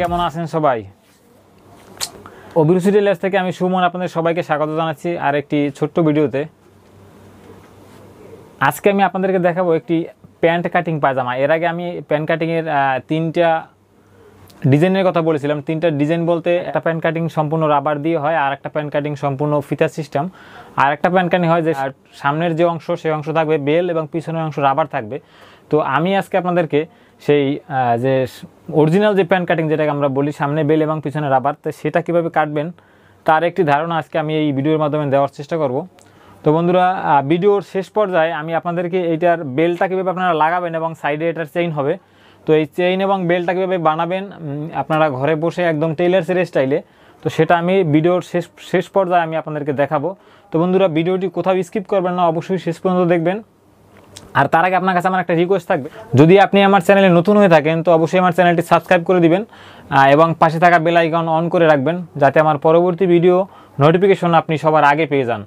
কেমন আছেন সবাই? অভিরুচি টেলার্স থেকে আমি সুমন আপনাদের সবাইকে স্বাগত জানাচ্ছি আর একটি ছোট্ট ভিডিওতে। আজকে আমি আপনাদেরকে দেখাবো একটি প্যান্ট কাটিং পায়জামা। এর আগে আমি প্যান্ট কাটিংয়ের তিনটা ডিজাইনের কথা বলেছিলাম। তিনটা ডিজাইন বলতে একটা প্যান্ট কাটিং সম্পূর্ণ রাবার দিয়ে হয়, আর একটা প্যান্ট কাটিং সম্পূর্ণ ফিতার সিস্টেম। আর একটা প্যান্ট কাটিং হয় যে সামনের যে অংশ সেই অংশ থাকবে বেল এবং পিছনের অংশ রাবার থাকবে। তো আমি আজকে আপনাদেরকে সেই যে অরিজিনাল যে প্যান্ট কাটিং যেটাকে আমরা বলি, সামনে বেল এবং পিছনে রাবার তো সেটা কীভাবে কাটবেন, তার একটি ধারণা আজকে আমি এই ভিডিওর মাধ্যমে দেওয়ার চেষ্টা করব। তো বন্ধুরা ভিডিওর শেষ পর্যায়ে আমি আপনাদেরকে এইটার বেলটা কীভাবে আপনারা লাগাবেন এবং সাইডে এটার চেইন হবে, তো এই চেইন এবং বেলটা কীভাবে বানাবেন আপনারা ঘরে বসে একদম টেইলার টেইলার্সের স্টাইলে তো সেটা আমি ভিডিওর শেষ শেষ পর্যায়ে আমি আপনাদেরকে দেখাবো। তো বন্ধুরা ভিডিওটি কোথাও স্কিপ করবেন না, অবশ্যই শেষ পর্যন্ত দেখবেন। আর তার আগে আপনার কাছে আমার একটা রিকোয়েস্ট থাকবে। যদি আপনি আমার চ্যানেলে নতুন হয়ে থাকেন তো অবশ্যই আমার চ্যানেলটি সাবস্ক্রাইব করে দিবেন এবং পাশে থাকা বেল আইকন অন করে রাখবেন যাতে আমার পরবর্তী ভিডিও নোটিফিকেশন আপনি সবার আগে পেয়ে যান।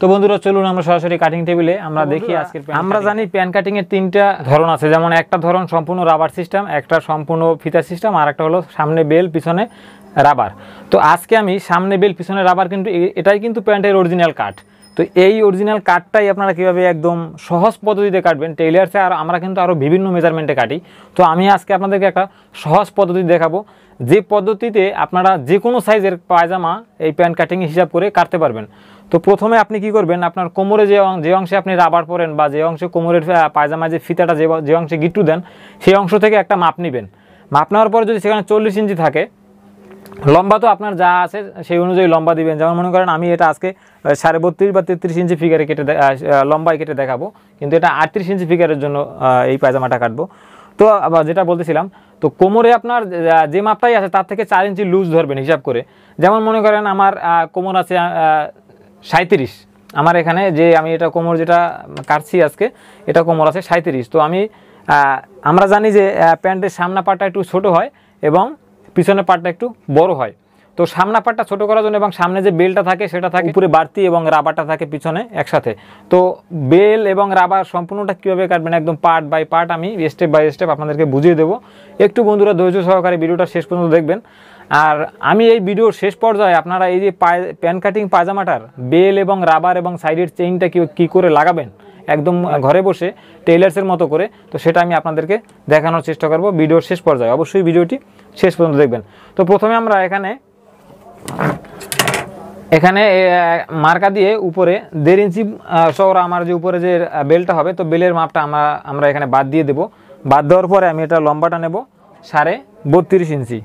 তো বন্ধুরা চলুন আমরা সরাসরি কাটিং টেবিলে আমরা দেখি আজকের আমরা জানি প্যান কাটিং এর তিনটা ধরন আছে যেমন একটা ধরন সম্পূর্ণ রাবার সিস্টেম একটা সম্পূর্ণ ফিতা সিস্টেম আর একটা হলো সামনে বেল পিছনে রাবার তো আজকে আমি সামনে বেল পিছনে রাবার কিন্তু এটাই কিন্তু প্যান্টের অরিজিনাল কাট তো এই অরিজিনাল কাটটাই আপনারা কীভাবে একদম সহজ পদ্ধতিতে কাটবেন? টেইলার্সে আর আমরা কিন্তু আরও বিভিন্ন মেজারমেন্টে কাটি। তো আমি আজকে আপনাদেরকে একটা সহজ পদ্ধতি দেখাবো। যে পদ্ধতিতে আপনারা যে কোনো সাইজের পায়জামা এই প্যান্ট কাটিং হিসাব করে কাটতে পারবেন। তো প্রথমে আপনি কি করবেন? আপনার কোমরে যে যে অংশে আপনি রাবার পরেন বা যে অংশে কোমরের পায়জামায় যে ফিতাটা যে যে অংশে গিট্টু দেন, সেই অংশ থেকে একটা মাপ নেবেন। মাপ নেওয়ার পরে যদি সেখানে চল্লিশ ইঞ্চি থাকে লম্বা তো আপনার যা আছে, সেই অনুযায়ী লম্বা দিবেন। যেমন মনে করেন আমি এটা আজকে সাড়ে বত্রিশ বা তেত্রিশ ইঞ্চি ফিগারে কেটে লম্বায় কেটে দেখাবো। কিন্তু এটা আটত্রিশ ইঞ্চি ফিগারের জন্য এই পায়জামাটা কাটবো। তো যেটা বলতেছিলাম, তো কোমরে আপনার যে মাপটাই আছে তার থেকে চার ইঞ্চি লুজ ধরবেন হিসাব করে। যেমন মনে করেন আমার কোমর আছে সাঁত্রিশ আমার এখানে যে আমি এটা কোমর যেটা কাটছি আজকে, এটা কোমর আছে সাঁত্রিশ তো আমি আমরা জানি যে প্যান্টের সামনা পাটটা একটু ছোট হয় এবং পিছনের পার্টটা একটু বড় হয়। তো সামনা পাটটা ছোটো করার জন্য এবং সামনে যে বেলটা থাকে সেটা থাকে উপরে বাড়তি এবং রাবারটা থাকে পিছনে একসাথে। তো বেল এবং রাবার সম্পূর্ণটা কীভাবে কাটবেন একদম পার্ট বাই পার্ট আমি স্টেপ বাই স্টেপ আপনাদেরকে বুঝিয়ে দেবো। একটু বন্ধুরা ধৈর্য সহকারে ভিডিওটা শেষ পর্যন্ত দেখবেন। আর আমি এই ভিডিওর শেষ পর্যায়ে আপনারা এই যে পায় প্যান কাটিং পায়জামাটার বেল এবং রাবার এবং সাইডের চেইনটা কী কী করে লাগাবেন একদম ঘরে বসে টেইলার্সের মতো করে। তো সেটা আমি আপনাদেরকে দেখানোর চেষ্টা করব ভিডিওর শেষ পর্যায়ে। অবশ্যই ভিডিওটি শেষ পর্যন্ত দেখবেন। তো প্রথমে আমরা এখানে এখানে মার্কা দিয়ে উপরে দেড় ইঞ্চি চওড়া আমার যে উপরে যে বেলটা হবে, তো বেলের মাপটা আমরা আমরা এখানে বাদ দিয়ে দেব। বাদ দেওয়ার পরে আমি এটা লম্বাটা নেব সাড়ে বত্রিশ ইঞ্চি।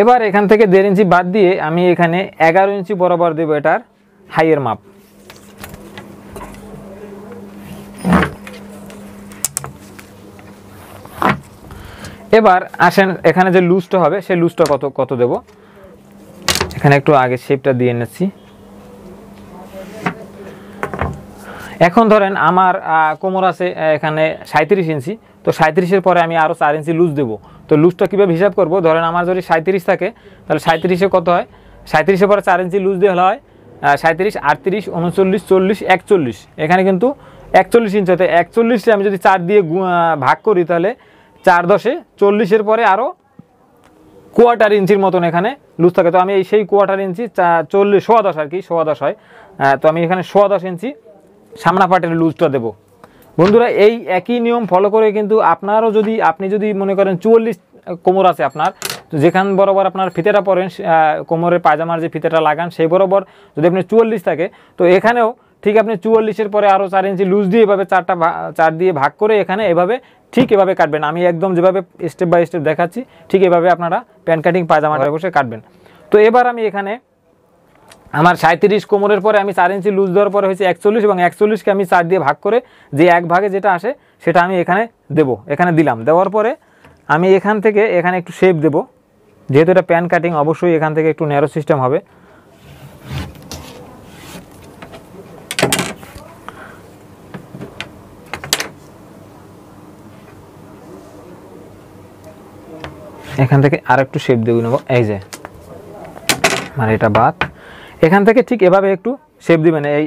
এবার এখান থেকে দেড় ইঞ্চি বাদ দিয়ে আমি এখানে এগারো ইঞ্চি বরাবর দেবো এটার হাইয়ের মাপ। এবার আসেন, এখানে যে লুজটা হবে, সেই লুজটা কত কত দেব? এখানে একটু আগে শেপটা দিয়ে নিচ্ছি। এখন ধরেন আমার কোমর আছে এখানে সাঁত্রিশ ইঞ্চি তো সাঁত্রিশের পরে আমি আরও চার ইঞ্চি লুজ দেবো। তো লুজটা কীভাবে হিসাব করব? ধরেন আমার যদি সাঁত্রিশ থাকে, তাহলে সাঁত্রিশে কত হয়? সাঁত্রিশের পরে চার ইঞ্চি লুজ হলে হয় সাঁত্রিশ আটত্রিশ, উনচল্লিশ, চল্লিশ, একচল্লিশ। এখানে কিন্তু একচল্লিশ ইঞ্চি হতে একচল্লিশে আমি যদি চার দিয়ে ভাগ করি তাহলে চার দশে চল্লিশের পরে আরও কোয়ার্টার ইঞ্চির মতন এখানে লুজ থাকে। তো আমি এই সেই কোয়ার্টার ইঞ্চি চল্লিশ, সোয়া দশ আর কি, সোয়া দশ হয়। তো আমি এখানে সোয়া দশ ইঞ্চি সামনা পাটের লুজটা দেবো। বন্ধুরা, এই একই নিয়ম ফলো করে কিন্তু আপনারও যদি, আপনি যদি মনে করেন চুয়াল্লিশ কোমর আছে আপনার যেখান বরাবর আপনার ফিতেটা পরেন কোমরের পায়জামার যে ফিতেটা লাগান, সেই বরাবর যদি আপনি চুয়াল্লিশ থাকে, তো এখানেও ঠিক আপনি চুয়াল্লিশের পরে আরও চার ইঞ্চি লুজ দিয়ে এভাবে চারটা ভা- চার দিয়ে ভাগ করে এখানে এভাবে ঠিক এভাবে কাটবেন। আমি একদম যেভাবে স্টেপ বাই স্টেপ দেখাচ্ছি ঠিক এভাবে আপনারা প্যান কাটিং পায়জামাটা বসে কাটবেন। তো এবার আমি এখানে আমার সাঁত্রিশ কোমরের পরে আমি চার ইঞ্চি লুজ দেওয়ার পরে হয়েছে একচল্লিশ এবং একচল্লিশকে আমি চার দিয়ে ভাগ করে যে এক ভাগে যেটা আসে সেটা আমি এখানে দেব এখানে দিলাম। দেওয়ার পরে আমি এখান থেকে এখানে একটু শেপ দেব যেহেতু এটা প্যান কাটিং অবশ্যই এখান থেকে একটু ন্যারো সিস্টেম হবে। এখান থেকে আর একটু শেপ দেবো নেব। এই যে মানে এটা বাদ। এখান থেকে ঠিক এভাবে একটু শেপ দিবেন। এই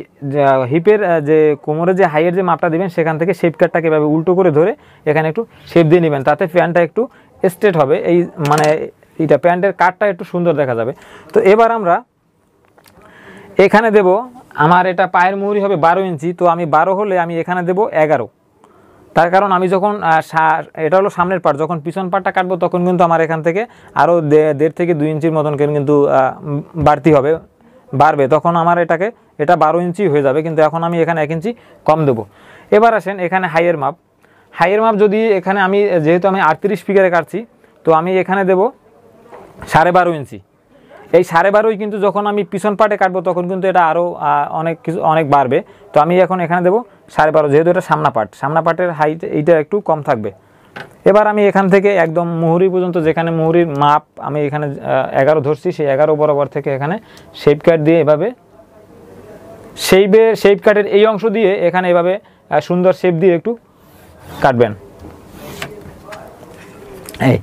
হিপের যে কোমরের যে হাইয়ের যে মাপটা দিবেন, সেখান থেকে শেপ কাটটাকে এভাবে উল্টো করে ধরে এখানে একটু শেপ দিয়ে নেবেন। তাতে প্যানটা একটু স্ট্রেট হবে। এই মানে এইটা প্যান্টের কাটটা একটু সুন্দর দেখা যাবে। তো এবার আমরা এখানে দেব, আমার এটা পায়ের মুহুরি হবে বারো ইঞ্চি। তো আমি বারো হলে আমি এখানে দেব এগারো। তার কারণ আমি যখন এটা হলো সামনের পার্ট যখন পিছন পার্টটা কাটবো তখন কিন্তু আমার এখান থেকে আরও দেড় থেকে দুই ইঞ্চির মতন কিন্তু বাড়তি হবে, বাড়বে। তখন আমার এটাকে, এটা বারো ইঞ্চি হয়ে যাবে, কিন্তু এখন আমি এখানে এক ইঞ্চি কম দেবো। এবার আসেন এখানে হাইয়ের মাপ। হাইয়ের মাপ যদি এখানে আমি, যেহেতু আমি আটত্রিশ ফিগারে কাটছি, তো আমি এখানে দেব সাড়ে বারো ইঞ্চি। এই সাড়ে বারোই কিন্তু যখন আমি পিছন পাটে কাটবো তখন কিন্তু এটা আরও অনেক কিছু, অনেক বাড়বে। তো আমি এখন এখানে দেবো সাড়ে বারো, যেহেতু এটা সামনা পাট সামনা হাইট এইটা একটু কম থাকবে। এবার আমি এখান থেকে একদম মুহুরি পর্যন্ত যেখানে মুহুরির মাপ আমি এখানে এগারো ধরছি, সেই এগারো বরাবর থেকে এখানে শেপ কাট দিয়ে এভাবে শেপে শেপ কাটের এই অংশ দিয়ে এখানে এভাবে সুন্দর শেপ দিয়ে একটু কাটবেন। এই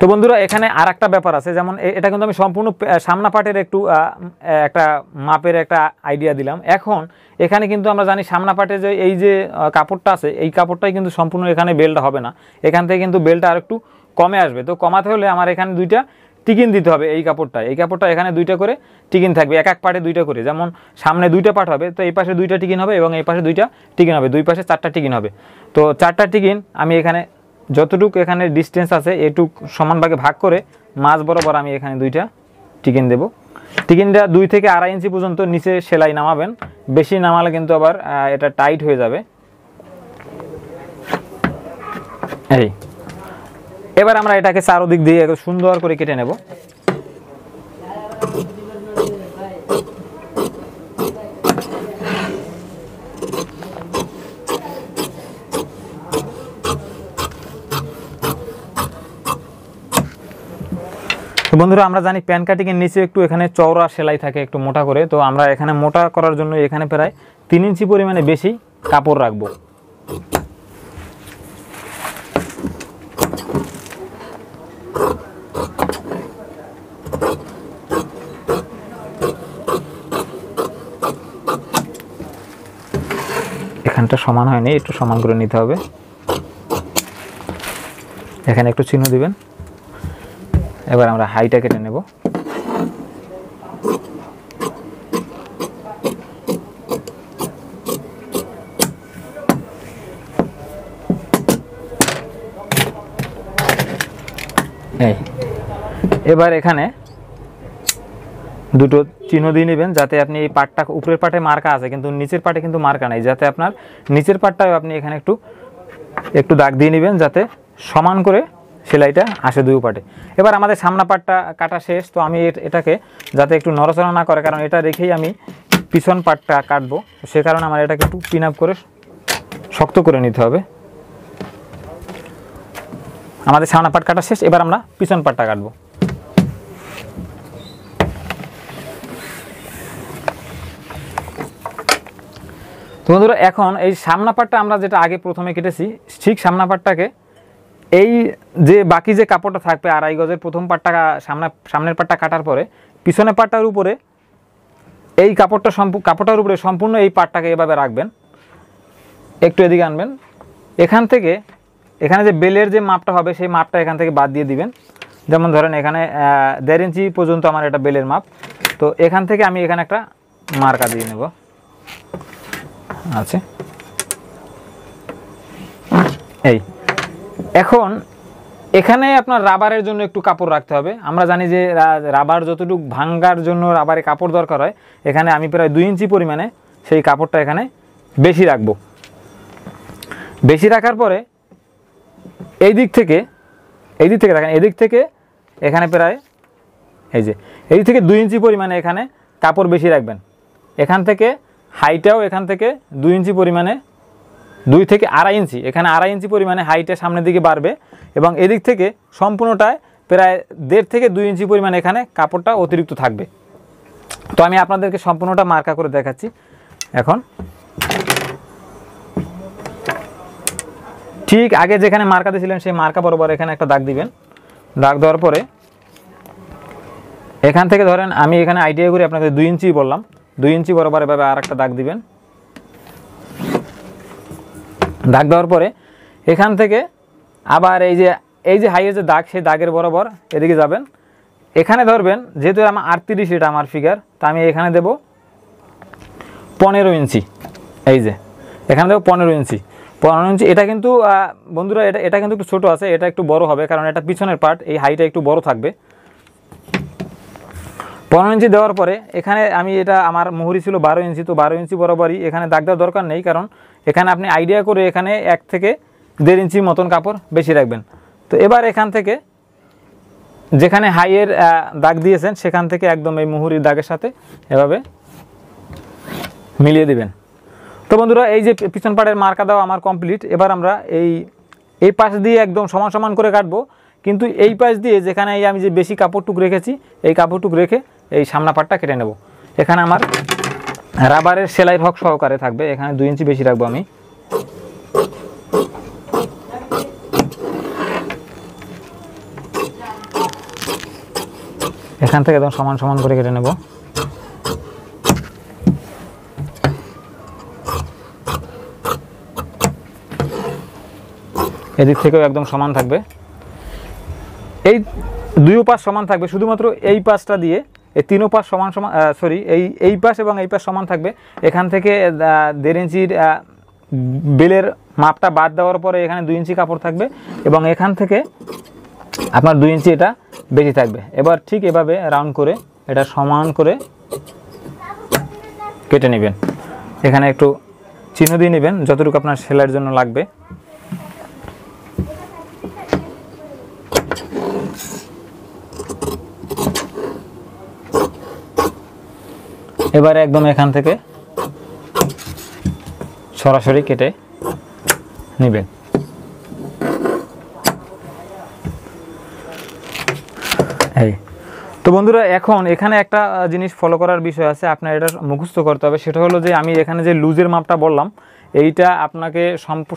তো বন্ধুরা, এখানে আর একটা ব্যাপার আছে। যেমন এটা কিন্তু আমি সম্পূর্ণ সামনা পাটের একটু একটা মাপের একটা আইডিয়া দিলাম। এখন এখানে কিন্তু আমরা জানি সামনা পাটে যে এই যে কাপড়টা আছে, এই কাপড়টাই কিন্তু সম্পূর্ণ এখানে বেলটা হবে না। এখান থেকে কিন্তু বেলটা আর একটু কমে আসবে। তো কমাতে হলে আমার এখানে দুইটা টিকিন দিতে হবে এই কাপড়টা এই কাপড়টা এখানে দুইটা করে টিকিন থাকবে, এক এক পাটে দুইটা করে। যেমন সামনে দুইটা পাট হবে, তো এই পাশে দুইটা টিকিন হবে এবং এই পাশে দুইটা টিকিন হবে। দুই পাশে চারটা টিকিন হবে। তো চারটা টিকিন আমি এখানে যতটুকু এখানে ডিস্টেন্স আছে, এটুক সমান ভাগে করে মাছ বরাবর আমি এখানে দুইটা টিকিন দেব। টিকিনটা দুই থেকে আড়াই ইঞ্চি পর্যন্ত নিচে সেলাই নামাবেন। বেশি নামালে কিন্তু আবার এটা টাইট হয়ে যাবে। এই। এবার আমরা এটাকে চারোদিক দিয়ে সুন্দর করে কেটে নেব। তো বন্ধুরা, আমরা জানি প্যান কাটিংয়ের নিচে একটু এখানে চওড়া সেলাই থাকে একটু মোটা করে। তো আমরা এখানে মোটা করার জন্য এখানে প্রায় তিন ইঞ্চি পরিমাণে বেশি কাপড় রাখব। এখানটা সমান হয়নি, একটু সমান করে নিতে হবে। এখানে একটু চিহ্ন দিবেন। এবার আমরা হাইটা কেটে নেব। এবার এখানে দুটো চিহ্ন দিয়ে নেবেন যাতে আপনি এই পাটটা উপরের পাটে মার্কা আছে, কিন্তু নিচের পাটে কিন্তু মার্কা নাই। যাতে আপনার নিচের পাটটাও আপনি এখানে একটু একটু দাগ দিয়ে নেবেন যাতে সমান করে সেলাইটা আসে দুই পাটে এবার আমাদের সামনা পাটটা কাটা শেষ, তো আমি এট- এটাকে যাতে একটু নড়াচড়া না করে, কারণ এটা রেখেই আমি পিছন পাটটা কাটবো। সে কারণে আমার এটাকে একটু পিন আপ করে শক্ত করে নিতে হবে। আমাদের সামনা পাট কাটা শেষ, এবার আমরা পিছন পাটটা কাটবো। তো বন্ধুরা, এখন এই সামনা পাটটা আমরা যেটা আগে প্রথমে কেটেছি, ঠিক সামনা পাটটাকে এই যে বাকি যে কাপড়টা থাকবে আড়াই গজের প্রথম পাটটা সামনে সামনের পাটটা কাটার পরে, পিছনের পাটটার উপরে এই কাপড়টা সম্পূর্ণ কাপড়টার উপরে সম্পূর্ণ এই পাটটাকে এভাবে রাখবেন। একটু এদিকে আনবেন। এখান থেকে, এখানে যে বেলের যে মাপটা হবে, সেই মাপটা এখান থেকে বাদ দিয়ে দিবেন। যেমন ধরেন এখানে দেড় ইঞ্চি পর্যন্ত আমার এটা বেলের মাপ। তো এখান থেকে আমি এখানে একটা মার্কা দিয়ে নেব। আছে। এই। এখন এখানে আপনার রাবারের জন্য একটু কাপড় রাখতে হবে। আমরা জানি যে রাবার যতটুকু ভাঙ্গার জন্য রাবারে কাপড় দরকার হয়, এখানে আমি প্রায় দুই ইঞ্চি পরিমাণে সেই কাপড়টা এখানে বেশি রাখব। বেশি রাখার পরে এই দিক থেকে, এই দিক থেকে দেখেন এদিক থেকে এখানে প্রায় এই যে, এই থেকে দুই ইঞ্চি পরিমাণে এখানে কাপড় বেশি রাখবেন। এখান থেকে হাইটাও এখান থেকে দুই ইঞ্চি পরিমাণে দুই থেকে আড়াই ইঞ্চি। এখানে আড়াই ইঞ্চি পরিমাণে হাইটে সামনের দিকে বাড়বে এবং এদিক থেকে সম্পূর্ণটায় প্রায় দেড় থেকে দুই ইঞ্চি পরিমাণে এখানে কাপড়টা অতিরিক্ত থাকবে। তো আমি আপনাদেরকে সম্পূর্ণটা মার্কা করে দেখাচ্ছি। এখন ঠিক আগে যেখানে মার্কা দিয়েছিলেন সেই মার্কা বরাবর এখানে একটা দাগ দিবেন। দাগ দেওয়ার পরে এখান থেকে ধরেন আমি এখানে আইডিয়া করে আপনাকে দুই ইঞ্চি বললাম। দুই ইঞ্চি বরাবর এভাবে আর একটা দাগ দিবেন। দাগ দেওয়ার পরে এখান থেকে আবার এই যে এই যে হাইয়ের যে দাগ, সেই দাগের বরাবর এদিকে যাবেন। এখানে ধরবেন, যেহেতু আমার আটত্রিশ, এটা আমার ফিগার তা আমি এখানে দেব পনেরো ইঞ্চি। এই যে, এখানে দেবো পনেরো ইঞ্চি। পনেরো ইঞ্চি, এটা কিন্তু বন্ধুরা, এটা এটা কিন্তু একটু ছোটো আছে, এটা একটু বড় হবে, কারণ এটা পিছনের পার্ট এই হাইটা একটু বড় থাকবে। পনেরো ইঞ্চি দেওয়ার পরে, এখানে আমি এটা, আমার মুহুরি ছিল বারো ইঞ্চি, তো বারো ইঞ্চি বরাবরই এখানে দাগ দেওয়ার দরকার নেই, কারণ এখানে আপনি আইডিয়া করে এখানে এক থেকে দেড় ইঞ্চি মতন কাপড় বেশি রাখবেন। তো এবার এখান থেকে যেখানে হাইয়ের দাগ দিয়েছেন, সেখান থেকে একদম এই মুহুরির দাগের সাথে এভাবে মিলিয়ে দিবেন। তো বন্ধুরা, এই যে পিছন পাড়ের মার্কা দেওয়া আমার কমপ্লিট এবার আমরা এই এই পাশ দিয়ে একদম সমান সমান করে কাটবো। কিন্তু এই পাশ দিয়ে যেখানে এই আমি যে বেশি কাপড়টুক রেখেছি, এই কাপড়টুক রেখে এই সামনা পাটটা কেটে নেব। এখানে আমার রাবারের সেলাই হক সহকারে থাকবে, এখানে দুই ইঞ্চি বেশি রাখব আমি। এখান থেকে একদম সমান সমান করে কেটে নেব। এদিক থেকেও একদম সমান থাকবে। এই দুই পাশ সমান থাকবে, শুধুমাত্র এই পাশটা দিয়ে এই তিনও পাশ সমান সমান সরি এই এই পাশ এবং এই পাশ সমান থাকবে। এখান থেকে দেড় ইঞ্চির বেলের মাপটা বাদ দেওয়ার পরে এখানে দুই ইঞ্চি কাপড় থাকবে এবং এখান থেকে আপনার দুই ইঞ্চি এটা বেশি থাকবে। এবার ঠিক এভাবে রাউন্ড করে এটা সমান করে কেটে নেবেন। এখানে একটু চিহ্ন দিয়ে নেবেন, যতটুকু আপনার সেলাইয়ের জন্য লাগবে। এবারে একদম এখান থেকে সরাসরি কেটে নেবেন। এই। তো বন্ধুরা, এখন এখানে একটা জিনিস ফলো করার বিষয় আছে, আপনার এটা মুখস্থ করতে হবে। সেটা হলো যে, আমি এখানে যে লুজের মাপটা বললাম, এইটা আপনাকে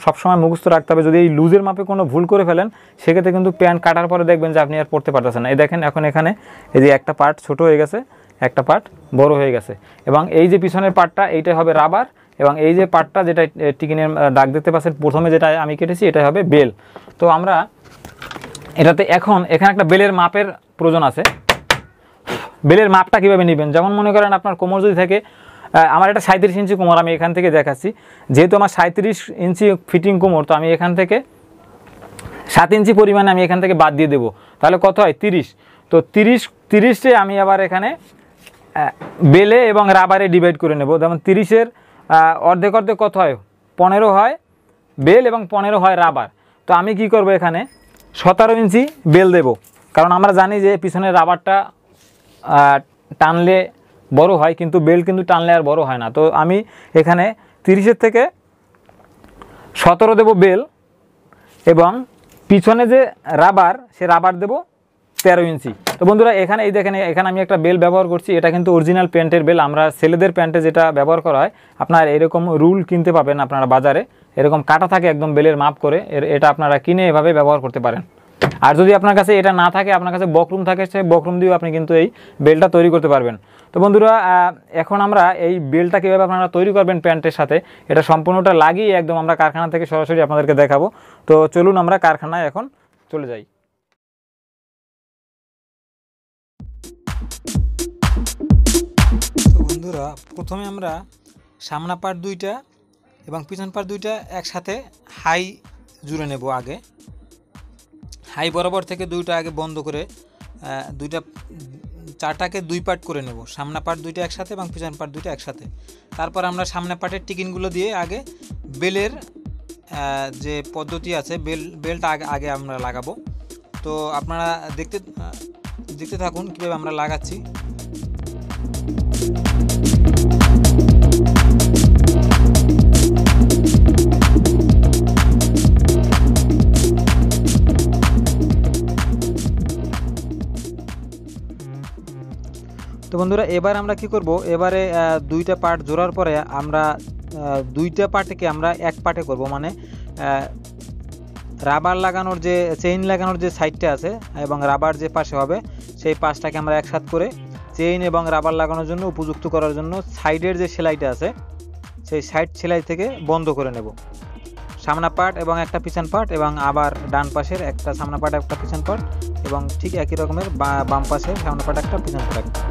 সবসময় মুখস্থ রাখতে হবে। যদি এই লুজের মাপে কোনো ভুল করে ফেলেন, সেক্ষেত্রে কিন্তু প্যান্ট কাটার পরে দেখবেন যে আপনি আর পড়তে পারতেছেন না। এই দেখেন, এখন এখানে এই যে একটা পার্ট ছোট হয়ে গেছে একটা পার্ট বড় হয়ে গেছে। এবং এই যে পিছনের পার্টটা এইটা হবে রাবার। এবং এই যে পার্টটা যেটা টিকিনের দাগ দেখতে পাচ্ছেন, প্রথমে যেটা আমি কেটেছি এটা হবে বেল। তো আমরা এটাতে এখন, এখানে একটা বেলের মাপের প্রয়োজন আছে। বেলের মাপটা কীভাবে নেবেন? যেমন মনে করেন আপনার কোমর যদি থাকে আমার এটা সাঁত্রিশ ইঞ্চি কোমর, আমি এখান থেকে দেখাচ্ছি। যেহেতু আমার সাঁত্রিশ ইঞ্চি ফিটিং কোমর, তো আমি এখান থেকে সাত ইঞ্চি পরিমাণে আমি এখান থেকে বাদ দিয়ে দেবো। তাহলে কত হয়? তিরিশ। তো তিরিশ, তিরিশে আমি আবার এখানে বেলে এবং রাবারে ডিভাইড করে নেব। যেমন তিরিশের অর্ধেক অর্ধেক কত হয়? পনেরো হয় বেল এবং পনেরো হয় রাবার। তো আমি কি করব এখানে? সতেরো ইঞ্চি বেল দেব। কারণ আমরা জানি যে পিছনের রাবারটা টানলে বড় হয়, কিন্তু বেল কিন্তু টানলে আর বড় হয় না। তো আমি এখানে তিরিশের থেকে সতেরো দেব বেল এবং পিছনে যে রাবার, সে রাবার দেব তেরো ইঞ্চি। তো বন্ধুরা, এখানে এই দেখেন, এখানে আমি একটা বেল ব্যবহার করছি। এটা কিন্তু অরিজিনাল প্যান্টের বেল। আমরা ছেলেদের প্যান্টে যেটা ব্যবহার করা হয়, আপনার এরকম রুল কিনতে পাবেন আপনারা বাজারে। এরকম কাটা থাকে একদম বেলের মাপ করে। এটা আপনারা কিনে এভাবে ব্যবহার করতে পারেন। আর যদি আপনার কাছে এটা না থাকে, আপনার কাছে বকরুম থাকে সে বকরুম দিয়েও আপনি কিন্তু এই বেলটা তৈরি করতে পারবেন। তো বন্ধুরা এখন আমরা এই বেলটা কীভাবে আপনারা তৈরি করবেন প্যান্টের সাথে, এটা সম্পূর্ণটা লাগিয়ে একদম আমরা কারখানা থেকে সরাসরি আপনাদেরকে দেখাবো। তো চলুন আমরা কারখানায় এখন চলে যাই। বন্ধুরা, প্রথমে আমরা সামনা পার্ট দুইটা এবং পিছন পার্ট দুইটা একসাথে হাই জুড়ে নেব আগে। হাই বরাবর থেকে দুইটা আগে বন্ধ করে দুইটা, চারটাকে দুই পার্ট করে নেব। সামনা পার্ট দুইটা একসাথে এবং পিছন পার্ট দুইটা একসাথে। তারপর আমরা সামনে পার্টের টিকিনগুলো দিয়ে আগে বেলের যে পদ্ধতি আছে, বেল, বেলটা আগে আগে আমরা লাগাবো। তো আপনারা দেখতে দেখতে থাকুন কীভাবে আমরা লাগাচ্ছি। তো বন্ধুরা, এবার আমরা কি করব? এবারে দুইটা পার্ট জোড়ার পরে আমরা দুইটা পার্টকে আমরা এক পার্টে করব। মানে রাবার লাগানোর যে চেইন লাগানোর যে সাইডটা আছে এবং রাবার যে পাশে হবে, সেই পাশটাকে আমরা একসাথ করে চেইন এবং রাবার লাগানোর জন্য, উপযুক্ত করার জন্য সাইডের যে সেলাইটা আছে, সেই সাইড সেলাই থেকে বন্ধ করে নেব। সামনা পার্ট এবং একটা পিছন পার্ট এবং আবার ডান পাশের একটা সামনা পার্ট একটা পিছন পার্ট এবং ঠিক একই রকমের বাম পাশের সামনা পার্ট একটা পিছন পার্ট একটা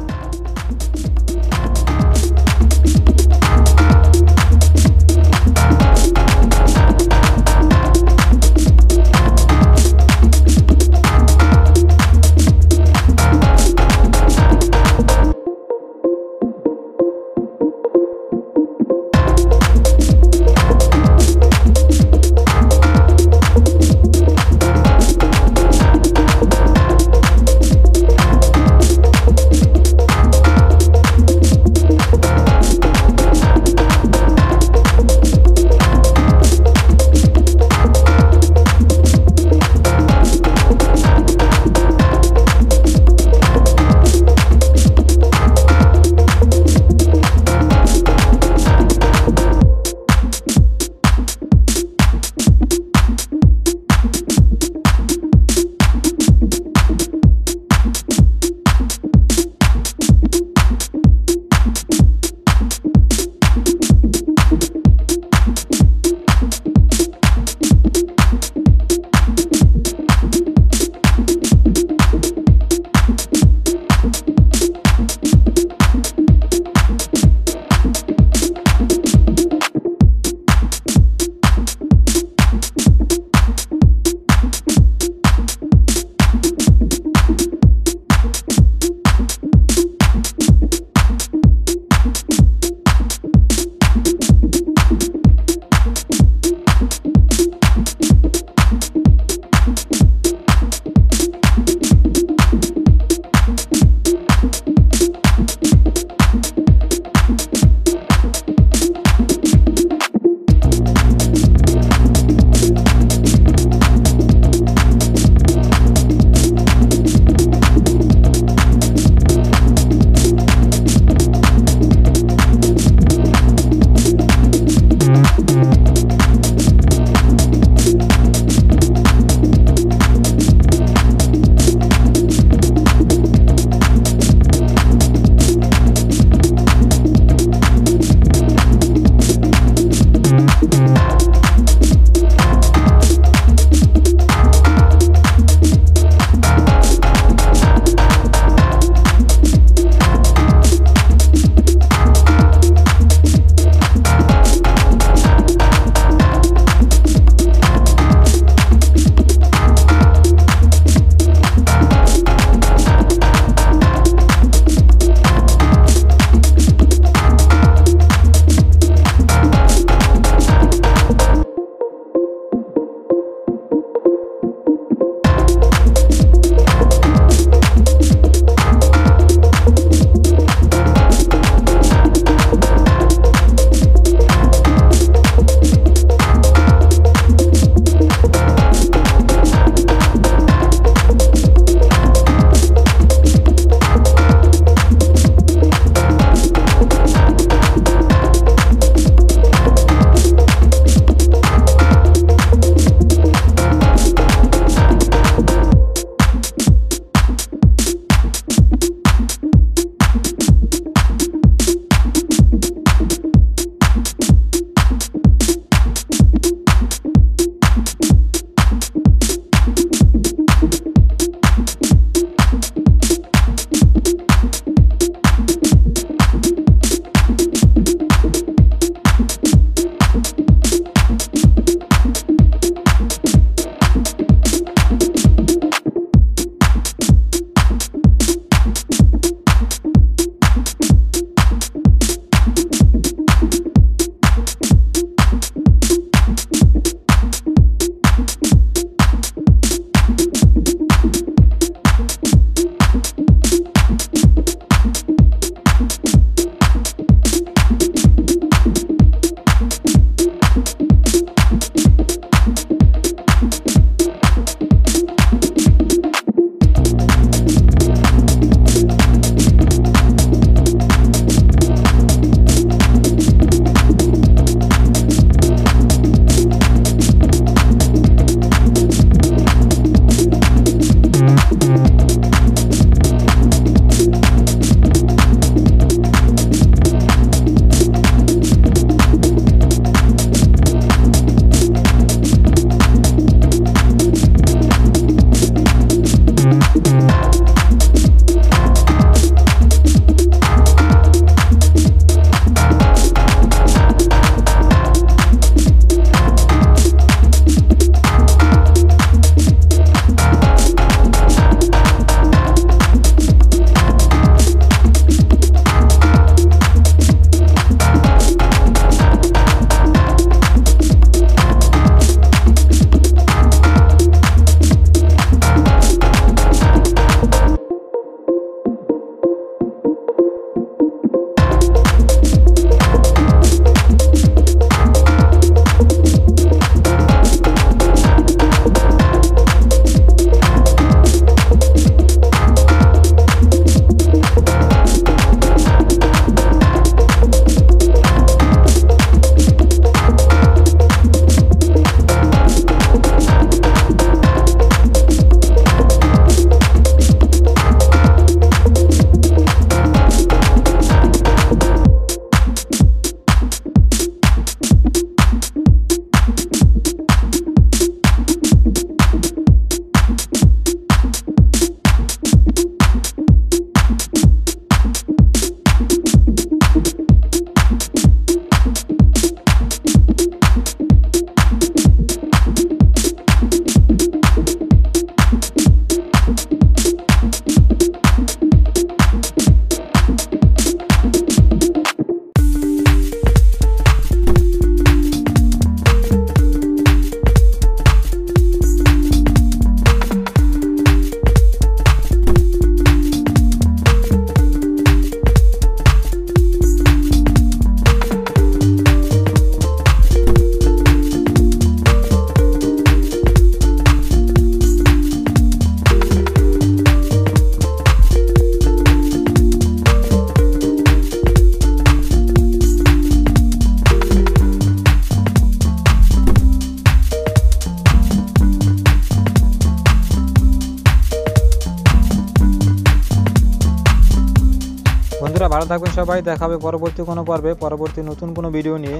থাকবেন সবাই, দেখাবে পরবর্তী কোনো পর্বে, পরবর্তী নতুন কোনো ভিডিও নিয়ে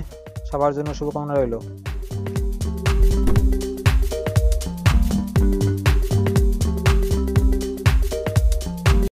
সবার জন্য শুভকামনা রইল।